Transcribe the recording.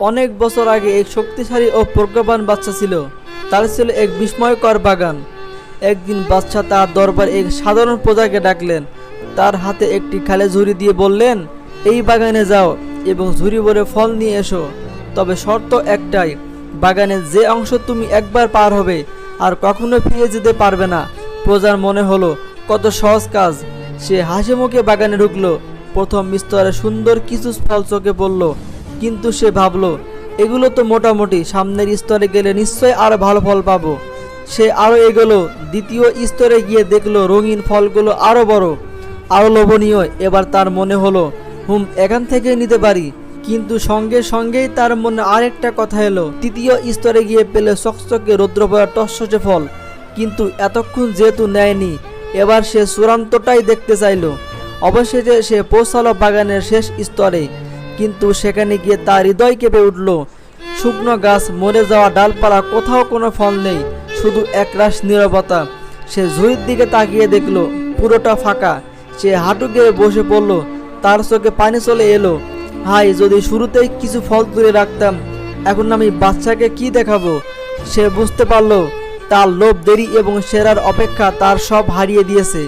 অনেক বছর আগে এক শক্তিশালী ও প্রজ্ঞাবান বাচ্চা ছিল। তার ছিল এক বিস্ময়কর বাগান। একদিন বাচ্চা তার দরবার এক সাধারণ প্রজাকে ডাকলেন। তার হাতে একটি খালে ঝুড়ি দিয়ে বললেন, এই বাগানে যাও এবং ঝুড়ি ভরে ফল নিয়ে এসো। তবে শর্ত একটাই, বাগানের যে অংশ তুমি একবার পার হবে আর কখনো ফিরে যেতে পারবে না। প্রজার মনে হলো, কত সহজ কাজ। সে হাসি মুখে বাগানে ঢুকলো। প্রথম স্তরে সুন্দর কিছু ফল চোখে পড়ল। কিন্তু সে ভাবলো, এগুলো তো মোটামুটি, সামনের স্তরে গেলে নিশ্চয়ই আরও ভালো ফল পাবো। সে আরও এগোলো, দ্বিতীয় স্তরে গিয়ে দেখল রঙিন ফলগুলো আরও বড়। আরও লোভনীয়, এবার তার মনে হলো, হুম, এখান থেকে নিতে পারি। কিন্তু সঙ্গে সঙ্গেই তার মনে আরেকটা কথা এলো, তৃতীয় স্তরে গিয়ে পেলে চকচকে রৌদ্রপয়া টসটসে ফল। কিন্তু এতক্ষণ যেহেতু নেয়নি, এবার সে চূড়ান্তটাই দেখতে চাইলো। অবশেষে সে পৌঁছালো বাগানের শেষ স্তরে। কিন্তু সেখানে গিয়ে তার হৃদয় কেঁপে উঠল। শুকনো গাছ মরে যাওয়া ডালপালা কোথাও কোনো ফল নেই, শুধু একরাশ নীরবতা। সে ঝুড়ির দিকে তাকিয়ে দেখল, পুরোটা ফাঁকা। সে হাঁটু গেয়ে বসে পড়ল, তার চোখে পানি চলে এলো। হাই যদি শুরুতেই কিছু ফল তুলে রাখতাম, এখন আমি বাচ্চাকে কি দেখাবো? সে বুঝতে পারল, তার লোভ দেরি এবং সেরার অপেক্ষা তার সব হারিয়ে দিয়েছে।